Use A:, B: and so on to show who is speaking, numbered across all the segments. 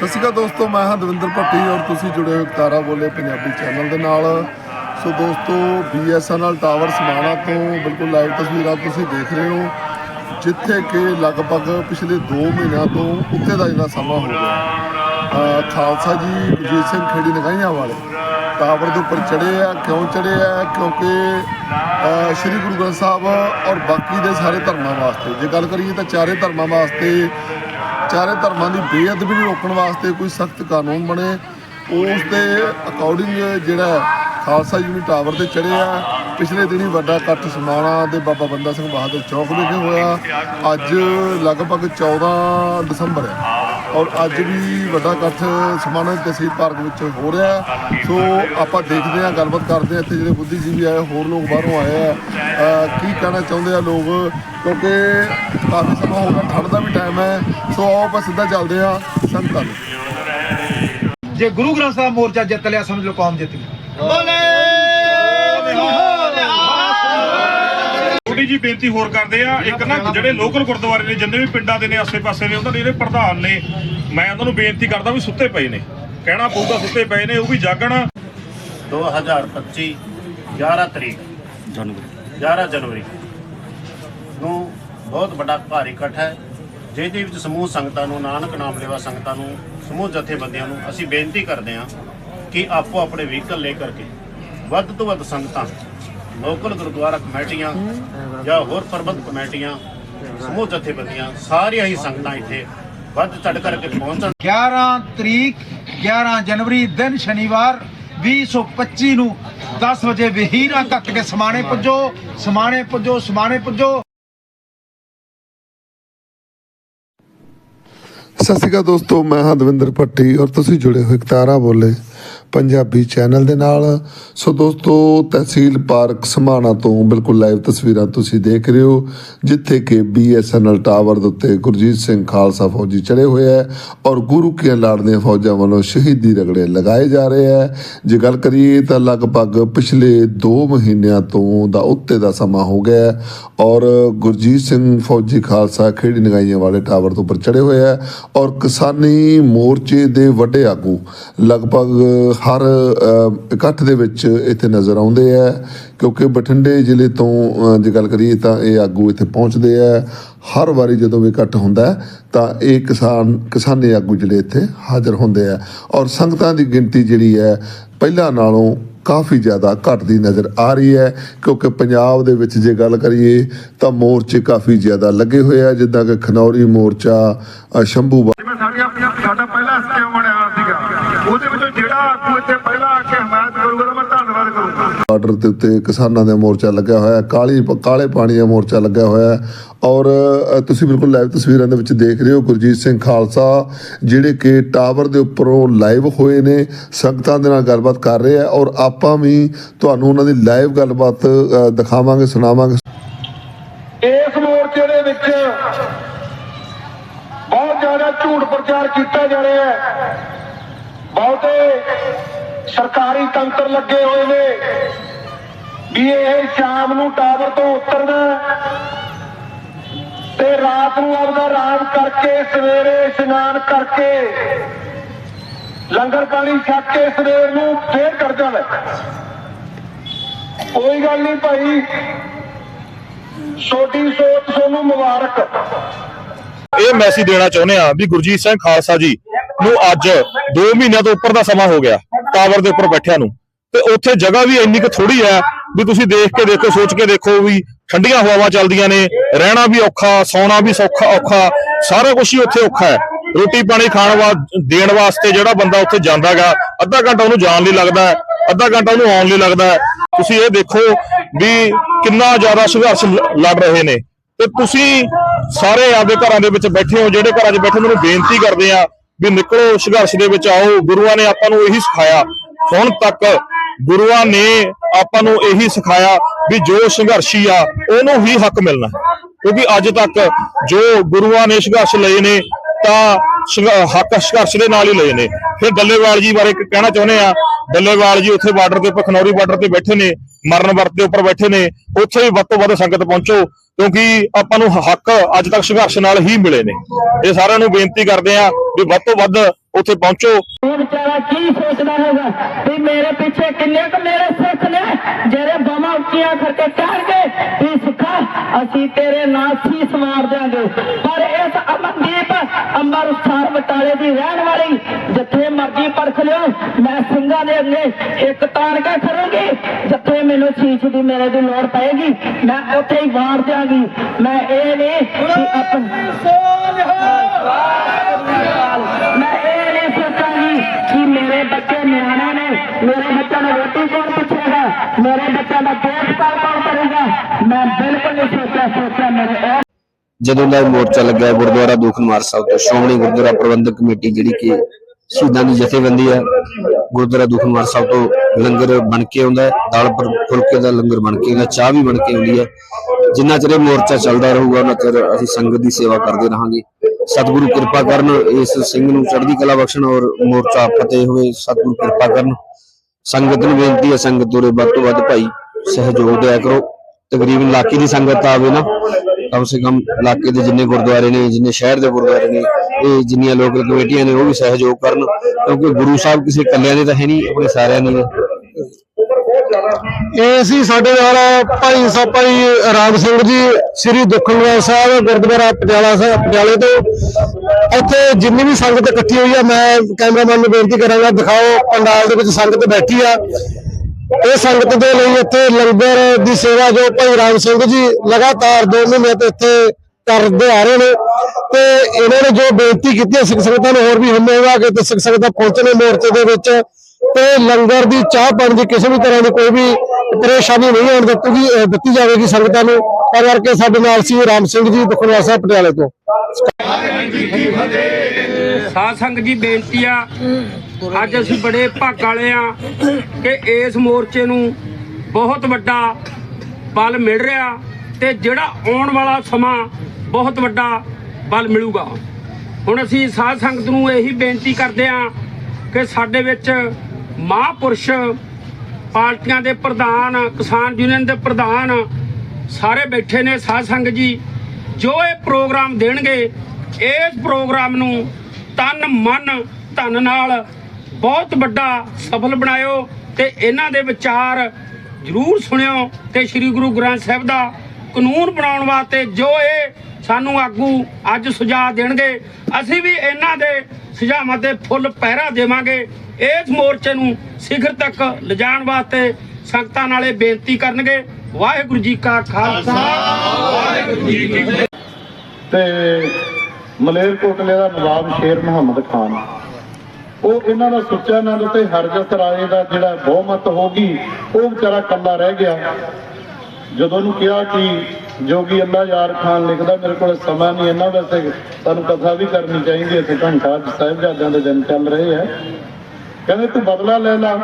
A: ਸਤਿ ਸ਼੍ਰੀ ਅਕਾਲ ਦੋਸਤੋ, ਮੈਂ ਹਾਂ ਦਵਿੰਦਰ ਭੱਟੀ ਔਰ ਤੁਸੀਂ ਜੁੜੇ ਹੋ ਤਾਰਾ ਬੋਲੇ ਪੰਜਾਬੀ ਚੈਨਲ ਦੇ ਨਾਲ। ਸੋ ਦੋਸਤੋ BSNL ਟਾਵਰ ਸਮਾਣਾ ਤੋਂ ਬਿਲਕੁਲ ਲਾਈਵ ਤਸਵੀਰਾਂ ਤੁਸੀਂ ਦੇਖ ਰਹੇ ਹੋ, ਜਿੱਥੇ ਕਿ ਲਗਭਗ ਪਿਛਲੇ 2 ਮਹੀਨਿਆਂ ਤੋਂ ਉੱਤੇ ਦਾ ਜਿਹੜਾ ਸਮਾਂ ਹੋ ਗਿਆ। ਖਾਲਸਾ ਜੀ ਗੁਰਜੀਤ ਸਿੰਘ ਖੇੜੀ ਨਗਾਈਆਂ ਵਾਲੇ ਟਾਵਰ ਦੇ ਉੱਪਰ ਚੜੇ ਆ। ਕਿਉਂ ਚੜੇ ਆ? ਕਿਉਂਕਿ ਸ੍ਰੀ ਗੁਰੂ ਗ੍ਰੰਥ ਸਾਹਿਬ ਔਰ ਬਾਕੀ ਦੇ ਸਾਰੇ ਧਰਮਾਂ ਵਾਸਤੇ, ਜੇ ਗੱਲ ਕਰੀਏ ਤਾਂ ਚਾਰੇ ਧਰਮਾਂ ਵਾਸਤੇ ਚਾਰੇ ਧਰਮਾਂ ਦੀ ਬੇਅਦਬੀ ਨੂੰ ਰੋਕਣ ਵਾਸਤੇ ਕੋਈ ਸਖਤ ਕਾਨੂੰਨ ਬਣੇ, ਉਸ ਦੇ ਅਕੋਰਡਿੰਗ ਜਿਹੜਾ ਖਾਲਸਾ ਯੂਨੀ ਟਾਵਰ ਤੇ ਚੜ੍ਹਿਆ ਪਿਛਲੇ ਦਿਨੀ ਵੱਡਾ ਇਕੱਠ ਸਮਾਣਾ ਦੇ ਬਾਬਾ ਬੰਦਾ ਸਿੰਘ ਬਹਾਦਰ ਚੌਕ ਵਿਖੇ ਹੋਇਆ। ਅੱਜ ਲਗਭਗ 14 ਦਸੰਬਰ ਹੈ। ਔਰ ਅੱਜ ਵੀ ਵੱਡਾ ਇਕੱਠ ਸਮਾਣਾ ਤਹਿਸੀਲ ਪਾਰਕ ਵਿੱਚ ਹੋ ਰਿਹਾ ਹੈ। ਸੋ ਆਪਾਂ ਦੇਖਦੇ ਹਾਂ ਗੱਲਬਾਤ ਕਰਦੇ ਹਾਂ। ਇੱਥੇ ਜਿਹੜੇ ਬੁੱਧੀਜੀਵੀ ਆਏ ਹੋਰ ਲੋਕ ਬਾਹਰੋਂ ਆਏ ਆ। ਕੀ ਕਹਿਣਾ ਚਾਹੁੰਦੇ ਆ ਲੋਕ? ਕਿਉਂਕਿ ਕਾਫੀ ਸਮਾਂ ਹੋ ਗਿਆ ਠੰਡ ਦਾ ਵੀ ਟਾਈਮ ਹੈ। ਸੋ ਆਓ ਆਪਾਂ ਸਿੱਧਾ ਚੱਲਦੇ ਹਾਂ ਸੰਗਤਾਂ ਨੂੰ।
B: ਜੇ ਗੁਰੂ ਗ੍ਰੰਥ ਸਾਹਿਬ ਮੋਰਚਾ ਜਿੱਤ ਲਿਆ ਸਮਝ ਲਓ ਕੌਮ ਜਿੱਤ ਗਈ।
C: ਛੋਟੀ ਜੀ ਬੇਨਤੀ ਹੋਰ ਕਰਦੇ ਆ ਇੱਕ ਨਾ ਜਿਹੜੇ ਲੋਕਲ ਗੁਰਦੁਆਰੇ ਨੇ ਜਿੰਨੇ ਵੀ ਪਿੰਡਾਂ ਦੇ ਨੇ ਆਸੇ-ਪਾਸੇ ਨੇ ਉਹਨਾਂ ਦੇ ਜਿਹੜੇ ਪ੍ਰਧਾਨ ਨੇ ਮੈਂ ਉਹਨਾਂ ਨੂੰ ਬੇਨਤੀ ਕਰਦਾ ਵੀ ਸੁੱਤੇ ਪਏ ਨੇ। ਕਹਿਣਾ ਪਊਗਾ ਸੁੱਤੇ ਪਏ ਨੇ ਉਹ ਵੀ ਜਾਗਣ।
D: 2025 11 ਤਰੀਕ ਜਨਵਰੀ। 11 ਜਨਵਰੀ ਨੂੰ ਬਹੁਤ ਵੱਡਾ ਭਾਰੀ ਇਕੱਠ ਹੈ ਜਿਹਦੇ ਵਿੱਚ ਸਮੂਹ ਸੰਗਤਾਂ ਨੂੰ ਨਾਨਕ ਨਾਮ ਲੈਵਾ ਸੰਗਤਾਂ ਨੂੰ ਸਮੂਹ ਜਥੇਬੰਦੀਆਂ ਨੂੰ ਅਸੀਂ ਬੇਨਤੀ ਕਰਦੇ ਹਾਂ ਕਿ ਆਪੋ ਆਪਣੇ ਵਹੀਕਲ ਲੈ ਕਰਕੇ ਵੱਧ ਤੋਂ ਵੱਧ ਸੰਗਤਾਂ ਲੋਕਲ ਗੁਰਦੁਆਰਾ ਕਮੇਟੀਆਂ ਜਾਂ ਹੋਰ ਪ੍ਰਬੰਧ ਕਮੇਟੀਆਂ ਸਮੂਹ ਜਥੇਬੰਦੀਆਂ ਸਾਰੀਆਂ ਹੀ ਸੰਗਤਾਂ ਇੱਥੇ ਵੱਧ ਚੜ ਕਰਕੇ ਪਹੁੰਚਣ।
B: 11 ਤਰੀਕ 11 ਜਨਵਰੀ ਦਿਨ ਸ਼ਨੀਵਾਰ 2025 ਨੂੰ 10 ਵਜੇ ਵਹੀਰਾ ਕੱਟ ਕੇ ਸਮਾਣੇ ਪੁੱਜੋ ਸਮਾਣੇ ਪੁੱਜੋ ਸਮਾਣੇ ਪੁੱਜੋ।
A: ਸਤਿ ਸ਼੍ਰੀ ਅਕਾਲ ਦੋਸਤੋ ਮੈਂ ਹਾਂ ਦਵਿੰਦਰ ਭੱਟੀ ਔਰ ਤੁਸੀਂ ਜੁੜੇ ਹੋਏ ਤਾਰਾ ਬੋਲੇ। ਪੰਜਾਬੀ ਚੈਨਲ ਦੇ ਨਾਲ। ਸੋ ਦੋਸਤੋ, ਤਹਿਸੀਲ ਪਾਰਕ ਸਮਾਣਾ ਤੋਂ ਬਿਲਕੁਲ ਲਾਈਵ ਤਸਵੀਰਾਂ ਤੁਸੀਂ ਦੇਖ ਰਹੇ ਹੋ, ਜਿੱਥੇ ਕਿ BSNL ਟਾਵਰ ਦੇ ਉੱਤੇ ਗੁਰਜੀਤ ਸਿੰਘ ਖਾਲਸਾ ਫੌਜੀ ਚੜੇ ਹੋਏ ਹੈ ਔਰ ਗੁਰੂ ਕੀ ਲਾੜਦੀਆਂ ਫੌਜਾਂ ਵੱਲੋਂ ਸ਼ਹੀਦੀ ਰਗੜੇ ਲਗਾਏ ਜਾ ਰਹੇ ਹੈ। ਜੇ ਗੱਲ ਕਰੀਏ ਤਾਂ ਲਗਭਗ ਪਿਛਲੇ 2 ਮਹੀਨਿਆਂ ਤੋਂ ਦਾ ਉੱਤੇ ਦਾ ਸਮਾਂ ਹੋ ਗਿਆ ਔਰ ਗੁਰਜੀਤ ਸਿੰਘ ਫੌਜੀ ਖਾਲਸਾ ਖੇੜੀ ਨਗਾਈਆਂ ਵਾਲੇ ਟਾਵਰ ਤੋਂ ਉੱਪਰ ਚੜੇ ਹੋਏ ਹੈ ਔਰ ਕਿਸਾਨੀ ਮੋਰਚੇ ਦੇ ਵੱਡੇ ਆਗੂ ਲਗਭਗ ਹਰ ਇਕੱਠ ਦੇ ਵਿੱਚ ਇੱਥੇ ਨਜ਼ਰ ਆਉਂਦੇ ਆ, ਕਿਉਂਕਿ ਬਠਿੰਡੇ ਜ਼ਿਲ੍ਹੇ ਤੋਂ ਜੇ ਗੱਲ ਕਰੀਏ ਤਾਂ ਇਹ ਆਗੂ ਇੱਥੇ ਪਹੁੰਚਦੇ ਆ। ਹਰ ਵਾਰੀ ਜਦੋਂ ਵੀ ਇਕੱਠ ਹੁੰਦਾ ਤਾਂ ਇਹ ਕਿਸਾਨ, ਕਿਸਾਨੀ ਆਗੂ ਜਿਹੜੇ ਇੱਥੇ ਹਾਜ਼ਰ ਹੁੰਦੇ ਆ। ਔਰ ਸੰਗਤਾਂ ਦੀ ਗਿਣਤੀ ਜਿਹੜੀ ਹੈ ਪਹਿਲਾਂ ਨਾਲੋਂ ਕਾਫੀ ਜ਼ਿਆਦਾ ਘਟਦੀ ਨਜ਼ਰ ਆ ਰਹੀ ਹੈ, ਕਿਉਂਕਿ ਪੰਜਾਬ ਦੇ ਵਿੱਚ ਜੇ ਗੱਲ ਕਰੀਏ ਤਾਂ ਮੋਰਚੇ ਕਾਫੀ ਜ਼ਿਆਦਾ ਲੱਗੇ ਹੋਏ ਆ, ਜਿੱਦਾਂ ਕਿ ਖਨੌਰੀ ਮੋਰਚਾ ਸ਼ੰਭੂ
E: ਜਿਵੇਂ ਸਾਡਾ ਪਹਿਲਾ ਸਕੀਮ ਬਣਿਆ ਸੀਗਾ, ਉਹਦੇ ਵਿੱਚੋਂ ਜਿਹੜਾ ਆਗੂ ਇੱਥੇ ਪਹਿਲਾਂ ਆ ਕੇ ਹਮਾਇਤ ਕਰੂਗਾ ਤਾਂ ਮੈਂ ਧੰਨਵਾਦ ਕਰੂੰਗਾ
A: ਬਾਰਡਰ ਦੇ ਉੱਤੇ ਕਿਸਾਨਾਂ ਦਾ ਮੋਰਚਾ ਲੱਗਿਆ ਹੋਇਆ ਕਾਲੀ ਕਾਲੇ ਪਾਣੀ ਦਾ ਮੋਰਚਾ ਲੱਗਿਆ ਹੋਇਆ ਔਰ ਤੁਸੀਂ ਬਿਲਕੁਲ ਲਾਈਵ ਤਸਵੀਰਾਂ ਦੇ ਵਿੱਚ ਦੇਖ ਰਹੇ ਹੋ ਗੁਰਜੀਤ ਸਿੰਘ ਖਾਲਸਾ, ਜਿਹੜੇ ਕਿ ਟਾਵਰ ਦੇ ਉੱਪਰੋਂ ਲਾਈਵ ਹੋਏ ਨੇ, ਸੰਗਤਾਂ ਦੇ ਨਾਲ ਗੱਲਬਾਤ ਕਰ ਰਹੇ ਆ ਔਰ ਆਪਾਂ ਵੀ ਤੁਹਾਨੂੰ ਉਹਨਾਂ ਦੀ ਲਾਈਵ ਗੱਲਬਾਤ ਦਿਖਾਵਾਂਗੇ, ਸੁਣਾਵਾਂਗੇ।
E: ਇਸ ਮੋਰਚੇ ਦੇ ਵਿੱਚ ਬਹੁਤ ਜ਼ਿਆਦਾ ਝੂਠ ਪ੍ਰਚਾਰ ਕੀਤਾ ਜਾ ਰਿਹਾ ਹੈ। ਬਹੁਤੇ ਸਰਕਾਰੀ ਤੰਤਰ ਲੱਗੇ ਹੋਏ ਨੇ। ਵੀ ਇਹ ਸ਼ਾਮ ਨੂੰ ਟਾਵਰ ਤੋਂ ਉਤਰਨਾ ਤੇ ਰਾਤ ਨੂੰ ਆਪਦਾ ਆਰਾਮ ਕਰਕੇ ਸਵੇਰੇ ਇਸ਼ਨਾਨ ਕਰਕੇ ਲੰਗਰ ਪਾਣੀ ਛਕ ਕੇ ਸਵੇਰ ਨੂੰ ਫੇਰ ਕਰ ਜਾਣਾ ਕੋਈ ਗੱਲ ਨਹੀਂ ਭਾਈ ਛੋਟੀ ਸੋਚ ਤੁਹਾਨੂੰ ਮੁਬਾਰਕ।
C: ਇਹ ਮੈਸੇਜ ਦੇਣਾ ਚਾਹੁੰਦੇ ਆ ਵੀ ਗੁਰਜੀਤ ਸਿੰਘ ਖਾਲਸਾ ਜੀ ਨੂੰ ਅੱਜ 2 ਮਹੀਨਿਆਂ ਤੋਂ ਉੱਪਰ ਦਾ ਸਮਾਂ ਹੋ ਗਿਆ, ਟਾਵਰ ਦੇ ਉੱਪਰ ਬੈਠਿਆਂ ਨੂੰ। ਤੇ ਉੱਥੇ ਜਗ੍ਹਾ ਵੀ ਇੰਨੀ ਕੁ ਥੋੜੀ ਹੈ ਵੀ ਤੁਸੀਂ ਦੇਖ ਕੇ ਦੇਖੋ, ਸੋਚ ਕੇ ਦੇਖੋ ਵੀ ਠੰਡੀਆਂ ਹਵਾਵਾਂ ਚੱਲਦੀਆਂ ਨੇ, ਰਹਿਣਾ ਵੀ ਔਖਾ, ਸੌਣਾ ਵੀ ਸੌਖਾ, ਔਖਾ, ਸਾਰਾ ਕੁਝ ਹੀ ਉੱਥੇ ਔਖਾ ਹੈ। ਰੋਟੀ ਪਾਣੀ ਖਾਣ ਵਾ, ਦੇਣ ਵਾਸਤੇ ਜਿਹੜਾ ਬੰਦਾ ਉੱਥੇ ਜਾਂਦਾਗਾ ਅੱਧਾ ਘੰਟਾ ਉਹਨੂੰ ਜਾਣ ਲਈ ਲੱਗਦਾ ਹੈ, ਅੱਧਾ ਘੰਟਾ ਉਹਨੂੰ ਆਉਣ ਲਈ ਲੱਗਦਾ ਹੈ। ਤੁਸੀਂ ਇਹ ਦੇਖੋ ਵੀ ਕਿੰਨਾ ਜ਼ਿਆਦਾ ਸੰਘਰਸ਼ ਲੜ ਰਹੇ ਨੇ। ਤੇ ਤੁਸੀਂ ਸਾਰੇ ਆਪਦੇ ਘਰਾਂ ਦੇ ਵਿੱਚ ਬੈਠੇ ਹੋ, ਜਿਹੜੇ ਘਰਾਂ 'ਚ ਬੈਠੇ ਉਹਨਾਂ ਨੂੰ ਬੇਨਤੀ ਕਰਦੇ ਆ ਵੀ ਨਿਕਲੋ ਸੰਘਰਸ਼ ਦੇ ਵਿੱਚ ਆਓ। ਗੁਰੂਆਂ ਨੇ ਆਪਾਂ ਨੂੰ ਇਹੀ ਸਿਖਾਇਆ, ਹੁਣ ਤੱਕ ਗੁਰੂਆਂ ਨੇ ਆਪਾਂ ਨੂੰ ਇਹੀ ਸਿਖਾਇਆ ਵੀ ਜੋ ਸੰਘਰਸ਼ੀ ਆ, ਉਹਨੂੰ ਹੀ ਹੱਕ ਮਿਲਣਾ ਕਿਉਂਕਿ ਅੱਜ ਤੱਕ ਜੋ ਗੁਰੂਆਂ ਨੇ ਸੰਘਰਸ਼ ਲਏ ਨੇ, ਤਾਂ ਸੰਘ- ਹੱਕ ਸੰਘਰਸ਼ ਦੇ ਨਾਲ ਹੀ ਲਏ ਨੇ। ਫਿਰ ਡੱਲੇਵਾਲ ਜੀ ਬਾਰੇ ਇੱਕ ਕਹਿਣਾ ਚਾਹੁੰਦੇ ਆ, ਡੱਲੇਵਾਲ ਜੀ ਉੱਥੇ ਬਾਰਡਰ ਤੇ, ਪਖਨੌਰੀ ਬਾਰਡਰ ਤੇ ਬੈਠੇ ਨੇ, ਮਰਨ ਵਰਤ ਦੇ ਉੱਪਰ ਬੈਠੇ ਨੇ, ਉੱਥੇ ਵੀ ਵੱਧ ਤੋਂ ਵੱਧ ਸੰਗਤ ਪਹੁੰਚੋ, ਕਿਉਂਕਿ ਆਪਾਂ ਨੂੰ ਹੱਕ ਅੱਜ ਤੱਕ ਸੰਘਰਸ਼ ਨਾਲ ਹੀ ਮਿਲੇ ਨੇ। ਇਹ ਸਾਰਿਆਂ ਨੂੰ ਬੇਨਤੀ ਕਰਦੇ ਆ ਵੀ ਵੱਧ ਤੋਂ ਵੱਧ ਉੱਥੇ ਪਹੁੰਚੋ।
F: ਉਹ ਵਿਚਾਰਾ ਕੀ ਸੋਚਦਾ ਹੋਗਾ ਵੀ ਮੇਰੇ ਪਿੱਛੇ ਕਿੰਨੇ ਕੁ ਮੇਰੇ ਸਿੱਖ ਨੇ ਜਿਹੜੇ ਬਾਹਾਂ ਉੱਚੀਆਂ ਕਰਕੇ ਕਹਿਣਗੇ ਵੀ ਸਿੱਖਾ ਅਸੀਂ ਤੇਰੇ ਨਾਲ ਸੀ ਸਵਾਰ ਦਿਆਂਗੇ। ਪਰ ਇਸ ਅਮਨਦੀਪ ਅੰਮ੍ਰਿਤਸਰ ਬਟਾਲੇ ਦੀ ਰਹਿਣ ਵਾਲੀ ਜਿੱਥੇ ਮਰਜ਼ੀ ਪਰਖ ਲਿਓ ਮੈਂ ਸਿੰਘਾਂ ਦੇ ਅੱਗੇ ਇੱਕ ਤਾਰ ਕੇ ਖੜੂੰਗੀ ਜਿੱਥੇ ਮੈਨੂੰ ਸੀਸ ਦੀ ਮੇਰੇ ਦੀ ਲੋੜ ਪਏਗੀ ਮੈਂ ਉੱਥੇ ਹੀ ਵਾਰ ਦਿਆਂਗੀ। ਮੈਂ ਇਹ ਨਹੀਂ ਕਿ ਆਪਣ ਮੈਂ ਇਹ ਨਹੀਂ ਸੋਚਾਂਗੀ ਕਿ ਮੇਰੇ ਬੱਚੇ ਨਿਆਣੇ ਨੇ ਮੇਰੇ ਬੱਚਿਆਂ ਨੂੰ ਰੋਟੀ ਕੌਣ ਪੁੱਛੇਗਾ ਮੇਰੇ ਬੱਚਿਆਂ ਦਾ ਦੇਖਭਾਲ ਕੌਣ ਕਰੇਗਾ। ਮੈਂ ਬਿਲਕੁਲ ਨਹੀਂ ਸੋਚਿਆ ਸੋਚਿਆ ਮੇਰੇ
G: ਜਦੋਂ ਦਾ ਮੋਰਚਾ ਲੱਗਿਆ ਗੁਰਦੁਆਰਾ ਦੂਖਨਿਵਾਰ ਸਾਹਿਬ ਤੋਂ, ਸ਼੍ਰੋਮਣੀ ਗੁਰਦੁਆਰਾ ਪ੍ਰਬੰਧਕ ਕਮੇਟੀ ਜਿਹੜੀ ਕਿ ਸ਼ਹੀਦਾਂ ਦੀ ਜਥੇਬੰਦੀ ਹੈ, ਗੁਰਦੁਆਰਾ ਦੂਖਨਿਵਾਰ ਸਾਹਿਬ ਤੋਂ ਲੰਗਰ ਬਣ ਕੇ ਆਉਂਦਾ ਹੈ, ਦਾਲ ਫੁਲਕੇ ਦਾ ਲੰਗਰ ਬਣ ਕੇ ਆਉਂਦਾ ਚਾਹ ਵੀ ਬਣ ਕੇ ਆਉਂਦੀ ਹੈ। ਜਿੰਨਾ ਚਿਰ ਮੋਰਚਾ ਚੱਲਦਾ ਰਹੂਗਾ, ਉਹਨਾਂ ਚਿਰ ਅਸੀਂ ਸੰਗਤ ਦੀ ਸੇਵਾ ਕਰਦੇ ਰਹਾਂਗੇ। ਸਤਿਗੁਰੂ ਕਿਰਪਾ ਕਰਨ, ਇਸ ਸਿੰਘ ਨੂੰ ਚੜ੍ਹਦੀ ਕਲਾ ਬਖਸ਼ਣ ਔਰ ਮੋਰਚਾ ਫਤਿਹ ਹੋਵੇ, ਸਤਿਗੁਰੂ ਕਿਰਪਾ ਕਰਨ। ਸੰਗਤ ਨੂੰ ਬੇਨਤੀ ਹੈ, ਸੰਗਤ ਉਰੇ ਵੱਧ ਤੋਂ ਵੱਧ ਭਾਈ ਸਹਿਯੋਗ ਦਿਆ ਕਰੋ। ਤਕਰੀਬਨ ਇਲਾਕੇ ਦੀ ਸੰਗਤ ਆਵੇ ਨਾ, ਕਮ ਸੇ ਕਮ ਇਲਾਕੇ ਦੇ ਜਿੰਨੇ ਗੁਰਦੁਆਰੇ ਨੇ, ਜਿੰਨੇ ਸ਼ਹਿਰ ਦੇ ਗੁਰਦੁਆਰੇ ਨੇ, ਇਹ ਜਿੰਨੀਆਂ ਲੋਕਲ ਕਮੇਟੀਆਂ ਨੇ ਉਹ ਵੀ ਸਹਿਯੋਗ ਕਰਨ। ਕਿਉਂਕਿ ਗੁਰੂ ਸਾਹਿਬ ਕਿਸੇ ਇਕੱਲਿਆਂ ਦੇ ਤਾਂ ਹੈ ਨਹੀਂ, ਆਪਣੇ ਸਾਰਿਆਂ ਦੇ। ਨੇ
H: ਇਹ ਸੀ ਸਾਡੇ ਨਾਲ ਭਾਈ ਸਾਹਿਬ ਭਾਈ ਰਾਮ ਸਿੰਘ ਜੀ, ਸ੍ਰੀ ਦੁਖਨਿਵਾਰ ਸਾਹਿਬ, ਗੁਰਦੁਆਰਾ ਪਟਿਆਲਾ ਸਾਹਿਬ, ਪਟਿਆਲੇ ਤੋਂ। ਇੱਥੇ ਜਿੰਨੀ ਵੀ ਸੰਗਤ ਇਕੱਠੀ ਹੋਈ ਆ, ਮੈਂ ਕੈਮਰਾਮੈਨ ਨੂੰ ਬੇਨਤੀ ਕਰਾਂਗਾ, ਦਿਖਾਓ, ਪੰਡਾਲ ਦੇ ਵਿੱਚ ਸੰਗਤ ਬੈਠੀ ਆ। ਇਹ ਸੰਗਤ ਦੇ ਲਈ ਇੱਥੇ ਲੰਗਰ ਦੀ ਸੇਵਾ ਜੋ ਭਾਈ ਰਾਮ ਸਿੰਘ ਜੀ ਲਗਾਤਾਰ 2 ਮਹੀਨੇ ਤੋਂ ਇੱਥੇ ਕਰਦੇ ਆ ਰਹੇ ਨੇ। ਤੇ ਇਹਨਾਂ ਨੇ ਜੋ ਬੇਨਤੀ ਕੀਤੀ ਹੈ ਸਿੱਖ ਸੰਗਤਾਂ ਨੂੰ ਹੋਰ ਵੀ ਹੰਮੇ ਹੋਗਾ ਕਿ ਤੇ ਸਿੱਖ ਸੰਗਤਾਂ ਪਹੁੰਚਣੇ ਮੋਰਚੇ ਦੇ ਵਿੱਚ। ਤੇ ਲੰਗਰ ਦੀ ਚਾਹ ਪਾਣੀ ਦੀ ਕਿਸੇ ਵੀ ਤਰ੍ਹਾਂ ਦੀ ਕੋਈ ਵੀ ਪਰੇਸ਼ਾਨੀ ਨਹੀਂ ਆਉਣ ਦਿੱਤੀ ਦਿੱਤੀ ਜਾਵੇਗੀ ਸੰਗਤਾਂ ਨੂੰ। ਤਾਂ ਕਰਕੇ ਸਾਡੇ ਨਾਲ ਸੀ ਰਾਮ ਸਿੰਘ ਜੀ ਦੁਖਨਿਵਾਰ ਸਾਹਿਬ ਪਟਿਆਲੇ ਤੋਂ।
I: ਸਾਧ ਸੰਗਤ ਜੀ ਬੇਨਤੀ ਆ, ਅੱਜ ਅਸੀਂ ਬੜੇ ਭਾਗ ਵਾਲੇ ਆ ਕਿ ਇਸ ਮੋਰਚੇ ਨੂੰ ਬਹੁਤ ਵੱਡਾ ਬਲ ਮਿਲ ਰਿਹਾ ਤੇ ਜਿਹੜਾ ਆਉਣ ਵਾਲਾ ਸਮਾਂ ਬਹੁਤ ਵੱਡਾ ਬਲ ਮਿਲੂਗਾ। ਹੁਣ ਅਸੀਂ ਸਾਧ ਸੰਗਤ ਨੂੰ ਇਹੀ ਬੇਨਤੀ ਕਰਦੇ ਆ ਕਿ ਸਾਡੇ ਵਿੱਚ ਮਹਾਂਪੁਰਸ਼ ਪਾਰਟੀਆਂ ਦੇ ਪ੍ਰਧਾਨ, ਕਿਸਾਨ ਯੂਨੀਅਨ ਦੇ ਪ੍ਰਧਾਨ ਸਾਰੇ ਬੈਠੇ ਨੇ ਸਾਧ ਸੰਗਤ ਜੀ। ਜੋ ਇਹ ਪ੍ਰੋਗਰਾਮ ਦੇਣਗੇ, ਇਸ ਪ੍ਰੋਗਰਾਮ ਨੂੰ ਤਨ, ਮਨ, ਧਨ ਨਾਲ ਬਹੁਤ ਵੱਡਾ ਸਫਲ ਬਣਾਇਓ ਤੇ ਇਹਨਾਂ ਦੇ ਵਿਚਾਰ ਜਰੂਰ ਸੁਣਿਓ ਤੇ ਸ੍ਰੀ ਗੁਰੂ ਗ੍ਰੰਥ ਸਾਹਿਬ ਦਾ ਕਾਨੂੰਨ ਬਣਾਉਣ ਵਾਸਤੇ ਜੋ ਇਹ ਸਾਨੂੰ ਆਗੂ ਅੱਜ ਸੁਝਾਅ ਦੇਣਗੇ, ਅਸੀਂ ਵੀ ਇਹਨਾਂ ਦੇ ਸੁਝਾਵਾਂ ਤੇ ਫੁੱਲ ਪਹਿਰਾ ਦੇਵਾਂਗੇ। ਇਸ ਮੋਰਚੇ ਨੂੰ ਸਿਖਰ ਤੱਕ ਲਿਜਾਣ ਵਾਸਤੇ ਸੰਗਤਾਂ ਨਾਲੇ ਬੇਨਤੀ ਕਰਨਗੇ। ਵਾਹਿਗੁਰੂ ਜੀ ਕਾ ਖਾਲਸਾ। ਵਾਹਿਗੁਰੂ ਜੀ ਕੀ ਫਤਿਹ
E: ਤੇ ਮਲੇਰਕੋਟਲੇ ਦਾ ਨਵਾਬ ਸ਼ੇਰ ਮੁਹੰਮਦ ਖਾਨ। ਉਹ ਇਹਨਾਂ ਦਾ ਸੁੱਚਾ ਨੰਦ ਤੇ ਹਰਜਤ ਰਾਏ ਦਾ ਜਿਹੜਾ ਬਹੁਮਤ ਹੋ ਗਈ, ਉਹ ਵਿਚਾਰਾ ਕੱਲਾ ਰਹਿ ਗਿਆ। ਜਦੋਂ ਉਹਨੂੰ ਕਿਹਾ ਕਿ ਜੋਗੀ ਅੱਲਾ ਯਾਰ ਖਾਨ ਲਿਖਦਾ, ਮੇਰੇ ਕੋਲ ਸਮਾਂ ਨਹੀਂ, ਇਹਨਾਂ ਵੈਸੇ ਤੁਹਾਨੂੰ ਕਥਾ ਵੀ ਕਰਨੀ ਚਾਹੀਦੀ ਹੈ। ਤੇ ਘੰਟਾ ਸਾਹਿਬਜ਼ਾਦਿਆਂ ਦੇ ਦਿਨ ਚੱਲ ਰਹੇ ਆ ਕਹਿੰਦੇ, ਤੂੰ ਬਦਲਾ ਲੈ ਲੈ।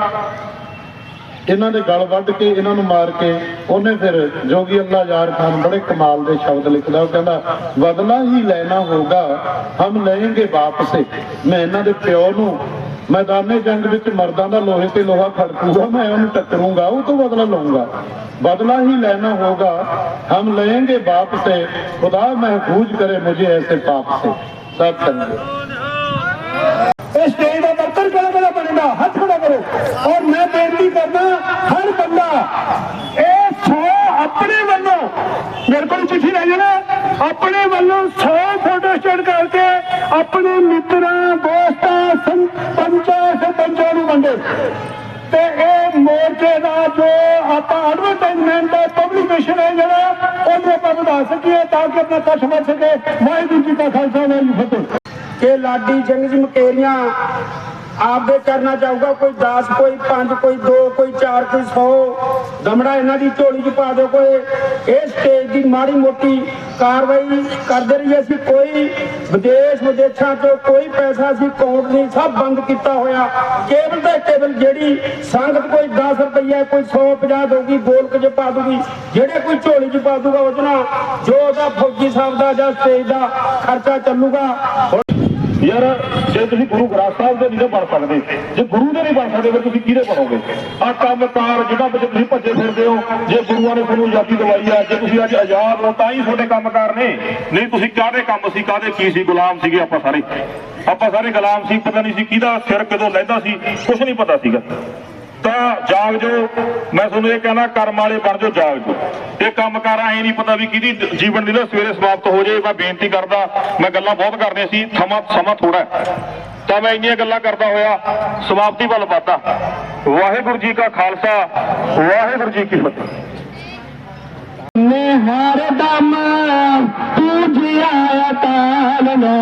E: ਇਹਨਾਂ ਦੇ ਗਲ ਵੱਢ ਕੇ, ਇਹਨਾਂ ਨੂੰ ਮਾਰ ਕੇ, ਉਹਨੇ ਫਿਰ ਜੋਗੀ ਅੱਲਾ ਯਾਰ ਖਾਨ ਬੜੇ ਕਮਾਲ ਦੇ ਸ਼ਬਦ ਲਿਖਦਾ। ਉਹ ਕਹਿੰਦਾ, ਬਦਲਾ ਹੀ ਲੈਣਾ ਹੋਗਾ ਹਮ ਲਏਂਗੇ ਵਾਪਸ। ਮੈਂ ਇਹਨਾਂ ਦੇ ਪਿਓ ਨੂੰ ਮੈਦਾਨੇ ਜੰਗ ਵਿੱਚ ਮਰਦਾਂ ਦਾ ਲੋਹੇ ਤੇ ਲੋਹਾ ਖੜਕੂਗਾ, ਮੈਂ ਉਹਨੂੰ ਟੱਕਰੂਗਾ, ਉਹ ਤੋਂ ਬਦਲਾ ਲਵਾਂਗਾ ਬਦਲਾ ਹੀ ਲੈਣਾ ਹੋਗਾ ਹਮ ਲਏਂਗੇ ਵਾਪਸ। ਖੁਦਾ
H: ਮਹਿਫੂਜ਼ ਕਰੇ ਮੁਝੇ ਐਸੇ ਪਾਪ ਸੇ। ਸਤ ਸੰਗਤ ਆਪਣੇ ਮਿੱਤਰਾਂ, ਦੋਸਤਾਂ ਸੰਪੰਚਾਂ ਸਰਪੰਚਾਂ ਨੂੰ ਵੰਡੇ। ਤੇ ਇਹ ਮੋਰਚੇ ਦਾ ਜੋ ਆਪਾਂ ਐਡਵਰਟਾਈਜ਼ਮੈਂਟ ਦਾ ਪਬਲਿਕੇਸ਼ਨ ਹੈ ਜਿਹੜਾ, ਉਹਨੂੰ ਆਪਾਂ ਵਧਾ ਸਕੀਏ ਤਾਂ ਕਿ ਆਪਣਾ ਕੱਠ ਵੱਧ ਸਕੇ। ਵਾਹਿਗੁਰੂ ਜੀ ਕਾ ਖਾਲਸਾ, ਵਾਹਿਗੁਰੂ ਫਤਿਹ।
I: ਕਿ ਲਾਡੀ ਸਿੰਘ ਜੀ ਮਕੇਰੀਆਂ ਆਪਦੇ ਕਰਨਾ ਚਾਹੂਗਾ, ਕੋਈ 10 ਕੋਈ 5 ਕੋਈ 2 ਕੋਈ 4 ਕੋਈ 100 ਦਮੜਾ ਇਹਨਾਂ ਦੀ ਝੋਲੀ 'ਚ ਪਾ ਦਿਓ ਕੋਈ। ਇਹ ਸਟੇਜ ਦੀ ਮਾੜੀ ਮੋਟੀ ਕਾਰਵਾਈ ਕਰਦੇ ਰਹੀਏ ਅਸੀਂ, ਕੋਈ ਵਿਦੇਸ਼ ਵਿਦੇਸ਼ਾਂ 'ਚੋਂ ਕੋਈ ਪੈਸਾ ਅਸੀਂ ਕਾਊਂਟ ਨਹੀਂ ਸਭ ਬੰਦ ਕੀਤਾ ਹੋਇਆ। ਕੇਵਲ ਤੇ ਕੇਵਲ ਜਿਹੜੀ ਸੰਗਤ ਕੋਈ 10 ਰੁਪਈਆ, ਕੋਈ 150 ਦਊਗੀ ਗੋਲਕ 'ਚ ਪਾ ਦੂਗੀ ਜਿਹੜੇ ਕੋਈ ਝੋਲੀ 'ਚ ਪਾ ਦੂਗਾ ਉਹਦੇ ਨਾਲ ਜੋ ਉਹਦਾ ਫੌਜੀ ਸਾਹਿਬ ਦਾ ਜਾਂ ਸਟੇਜ ਦਾ ਖਰਚਾ ਚੱਲੂਗਾ।
C: ਯਾਰ, ਜੇ ਤੁਸੀਂ ਗੁਰੂ ਗ੍ਰੰਥ ਸਾਹਿਬ ਦੇ ਨਹੀਂ ਬਣ ਸਕਦੇ, ਜੇ ਗੁਰੂ ਦੇ ਨਹੀਂ ਬਣ ਸਕਦੇ, ਫਿਰ ਤੁਸੀਂ ਕਿਹਦੇ ਬਣੋਗੇ? ਆ ਕੰਮਕਾਰ ਜਿਹੜਾ ਵਿੱਚ ਤੁਸੀਂ ਭੱਜੇ ਫਿਰਦੇ ਹੋ, ਜੇ ਗੁਰੂਆਂ ਨੇ ਤੁਹਾਨੂੰ ਆਜ਼ਾਦੀ ਦਵਾਈ ਆ, ਜੇ ਤੁਸੀਂ ਅੱਜ ਆਜ਼ਾਦ ਹੋ, ਤਾਂ ਹੀ ਤੁਹਾਡੇ ਕੰਮ ਕਾਰ ਨੇ। ਨਹੀਂ, ਤੁਸੀਂ ਕਾਹਦੇ ਕੰਮ ਸੀ, ਕਾਹਦੇ ਕੀ ਸੀ, ਗੁਲਾਮ ਸੀਗੇ ਆਪਾਂ ਸਾਰੇ। ਆਪਾਂ ਸਾਰੇ ਗੁਲਾਮ ਸੀ, ਪਤਾ ਨਹੀਂ ਸੀ ਕਿਹਦਾ ਸਿਰ ਕਦੋਂ ਲੈਂਦਾ ਸੀ ਕੁਝ ਨਹੀਂ ਪਤਾ ਸੀਗਾ। ਤਾਂ ਜਾਗ ਜੋ। ਮੈਂ ਤੁਹਾਨੂੰ ਇਹ ਕਹਿੰਦਾ ਕਰਮ ਵਾਲੇ ਬਣ ਜਾਓ, ਜਾਗ ਜੋ। ਇਹ ਕੰਮ ਕਾਰ ਐ ਨਹੀਂ ਪਤਾ ਵੀ ਕਿਹਦੀ ਜੀਵਨ ਦੀ ਨਾ ਸਵੇਰੇ ਸਮਾਪਤ ਹੋ ਜਾਏ ਮੈਂ ਬੇਨਤੀ ਕਰਦਾ, ਮੈਂ ਗੱਲਾਂ ਬਹੁਤ ਕਰਨੀਆਂ ਸੀ, ਸਮਾਂ ਸਮਾਂ ਥੋੜਾ ਤਾਂ ਮੈਂ ਇੰਨੀਆਂ ਗੱਲਾਂ ਕਰਦਾ ਹੋਇਆ, ਸਮਾਪਤੀ ਵੱਲ ਵਧਦਾ। ਵਾਹਿਗੁਰੂ ਜੀ ਕਾ ਖਾਲਸਾ, ਵਾਹਿਗੁਰੂ ਜੀ ਕੀ ਫਤਿਹ।
I: ਨੇ ਦਮ, ਪੂਜਿਆ ਅਕਾਲ ਨੋ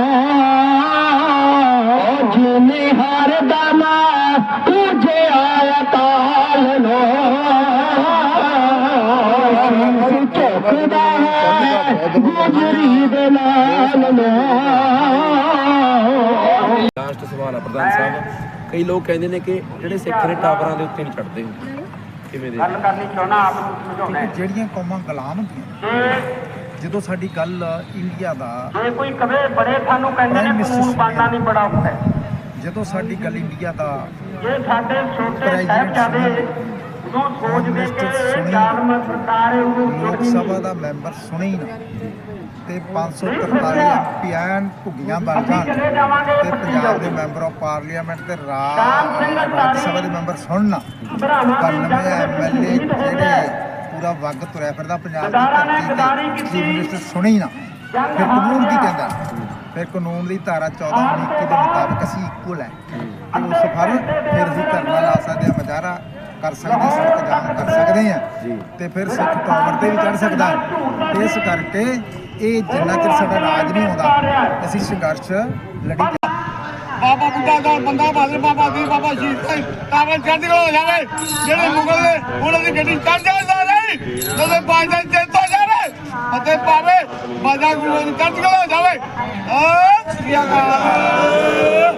J: ਲਾਸਟ ਸਵਾਲ ਆ ਪ੍ਰਧਾਨ ਸਾਹਿਬ। ਕਈ ਲੋਕ ਕਹਿੰਦੇ ਨੇ ਕਿ ਜਿਹੜੇ ਸਿੱਖ ਨੇ ਟਾਵਰਾਂ ਦੇ ਉੱਤੇ ਨਹੀਂ ਚੜਦੇ ਕਿਵੇਂ ਦੇ?
B: ਜਿਹੜੀਆਂ ਕੌਮਾਂ ਗੁਲਾਮ ਹੁੰਦੀਆਂ ਜਦੋਂ ਸਾਡੀ ਗੱਲ ਇੰਡੀਆ ਦਾ
I: ਜੇ ਕੋਈ ਕਵੇ ਬੜੇ ਸਾਨੂੰ ਕਹਿੰਦੇ ਨੇ ਖੂਨ ਬਣਨਾ ਨਹੀਂ ਬੜਾ ਔਖਾ ਹੈ।
B: ਜਦੋਂ ਸਾਡੀ ਗੱਲ ਇੰਡੀਆ ਦਾ
I: ਜੇ ਸਾਡੇ ਛੋਟੇ ਸਾਹਿਬਜ਼ਾਦੇ ਉਦੋਂ ਸੋਚਦੇ ਕਿ। ਜਾਲਮ ਸਰਕਾਰ ਉਦੋਂ
B: ਲੋਕ ਸਭਾ ਦਾ ਮੈਂਬਰ ਸੁਣੇ ਨਾ ਤੇ 543 ਐਮਪੀ ਐਨ ਭੁੱਗੀਆਂ ਬਣ ਜਾਣ ਤੇ ਪੰਜਾਬ ਦੇ ਮੈਂਬਰ ਆਫ ਪਾਰਲੀਮੈਂਟ ਤੇ ਰਾਜ ਸਭਾ ਦੇ ਮੈਂਬਰ ਸੁਣਨ ਨਾ। 91 ਐਮਐਲਏ ਜਿਹੜੇ ਪੂਰਾ ਵਗ ਤੁਰਿਆ ਫਿਰਦਾ ਪੰਜਾਬ ਦੀ ਧਰਤੀ ਤੇ ਚੀਫ ਮਿਨਿਸਟਰ ਸੁਣੇ ਨਾ। ਫਿਰ ਕਾਨੂੰਨ ਕੀ ਕਹਿੰਦਾ? ਫਿਰ ਕਾਨੂੰਨ ਦੀ ਧਾਰਾ 14 19 ਦੇ ਮੁਤਾਬਕ ਅਸੀਂ ਇਕੁਅਲ ਹੈ। ਤੇ ਉਸ ਫਰ ਫਿਰ ਅਸੀਂ ਧਰਨਾ ਲਾ ਸਕਦੇ ਹਾਂ ਮੁਜ਼ਾਹਰਾ ਕਰ ਸਕਦੇ ਹਾਂ, ਸੜਕ ਜਾਮ ਕਰ ਸਕਦੇ ਹਾਂ। ਤੇ ਫਿਰ ਸਿੱਖ ਟਾਵਰ ਤੇ ਵੀ ਚੜ ਸਕਦਾ। ਤੇ ਇਸ ਕਰਕੇ ਇਹ ਜਿੰਨਾ ਚਿਰ ਸਾਡਾ ਰਾਜ ਨਹੀਂ ਆਉਂਦਾ ਅਸੀਂ ਸੰਘਰਸ਼ ਲੜੀ
K: ਬਾਬਾ ਬੁੱਢਾ ਦਾ ਬੰਦਾ ਬਾਬੇ ਬਾਬਾ ਜੀ ਬਾਬਾ ਸ਼ਹੀਦ ਸਿੰਘ ਕਾਬਲ ਚੜ੍ਹਦੀ ਕਲਾ ਹੋ ਜਾਵੇ। ਜਿਹੜੇ ਮੁਗਲ ਨੇ ਉਹਨਾਂ ਦੀ ਗੱਡੀ ਚੜ ਜਾਂਦਾ ਨਹੀਂ ਜਦੋਂ ਬਾਜਾ ਚੇਤਾ ਜਾਵੇ ਅਤੇ ਪਾਵੇ ਬਾਜਾ ਗੁਰੂ ਦੀ ਚੜ੍ਹਦੀ ਕਲਾ ਜਾਵੇ ਆ ਸ੍ਰੀ ਅਕਾਲ।